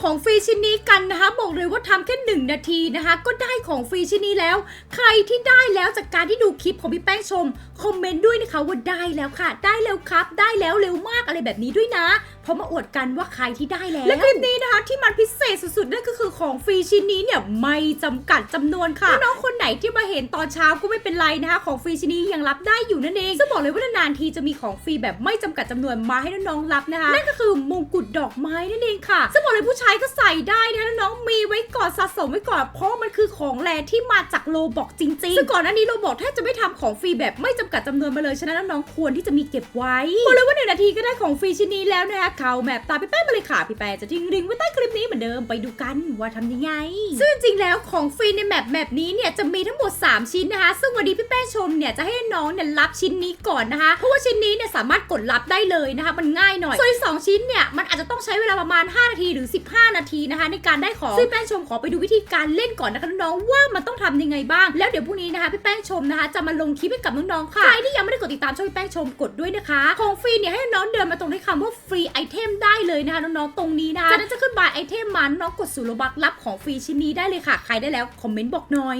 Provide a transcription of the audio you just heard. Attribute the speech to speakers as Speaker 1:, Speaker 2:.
Speaker 1: ของฟรีชิ้นนี้กันนะคะบอกเลยว่าทำแค่หนึ่งนาทีนะคะ ก็ได้ของฟรีชิ้นนี้แล้ว ใครที่ได้แล้วจากการที่ดูคลิปของพี่แป้งชมคอมเมนต์ด้วยนะคะว่าได้แล้วค่ะ ได้แล้วครับ ได้แล้วเร็วมากอะไรแบบนี้ด้วยนะ เพราะมาอวดกันว่าใครที่ได้แล้ว และคลิปนี้นะคะที่มันพิเศษสุดๆนั่นก็คือของฟรีชิ้นนี้เนี่ยไม่จำกัดจำนวนค่ะน้องๆคนไหนที่มาเห็นตอนเช้าก็ไม่เป็นไรนะคะของฟรีชิ้นนี้ยังรับได้อยู่นั่นเองซึ่งบอกเลยว่านานๆทีจะมีของฟรีแบบไม่จำกัดจำนวนมาให้น้องๆรับนะคะนั่นก็คือมงกุฎดอกไม้นั่นเองค่ะซึ่งบอกเลยผู้ชายก็ใส่ได้นะคะน้องๆมีไว้ก่อนสะสมไว้ก่อนเพราะมันคือของแรที่มาจากโลบอกจริงๆซึ่งก่อนหน้านี้โลบอกแทบจะไม่ทำของฟรีแบบไม่จำกัดจำนวนมาเลยฉะนั้นน้องๆควรที่จะมีเก็บไว้บอกเลยว่าหนึ่งนาทีก็ได้ของฟรีชิ้นนี้แล้วนะคะเขาแมปตามพี่แป้งมาเลยค่ะ พี่แป้งจะทิ้งลิงก์ไว้ใต้คลิปนี้เหมือนเดิมไปดูกันว่าทำยังไง ซึ่งจริงๆแล้วของฟรีในแมปแมปนี้เนี่ยจะมีทั้งหมด 3 ชิ้นนะคะ ซึ่งวันนี้พี่แป้งชมเนี่ยจะให้น้องเนี่ยรับชิ้นนี้ก่อนนะคะเพราะว่าชิ้นนี้เนี่ยสามารถกดรับได้เลยนะคะมันง่ายหน่อยส่วนสองชิ้นเนี่ยมันอาจจะต้องใช้เวลาประมาณ 5 นาทีหรือ 15 นาทีนะคะในการได้ของซึ่งแป้งชมขอไปดูวิธีการเล่นก่อนนะคะน้องๆว่ามันต้องทำยังไงบ้าง แล้วเดี๋ยวพรุ่งนี้นะคะพี่แป้งชมนะคะ จะมาลงคลิปให้กับน้องๆค่ะใครที่ยังไม่ได้กดติดตามช่องพี่แป้งชมกดด้วยนะคะ ของฟรีเนี่ยให้น้องเดินมาตรงที่คำว่าฟรีไอเทมได้เลยนะคะน้องๆตรงนี้นะคะจากนั้นจะขึ้นบายไอเทมมาน้องกดสูโลบักรับของฟรีชิ้นนี้ได้เลยค่ะ ใครได้แล้วคอมเมนต์บอกหน่อย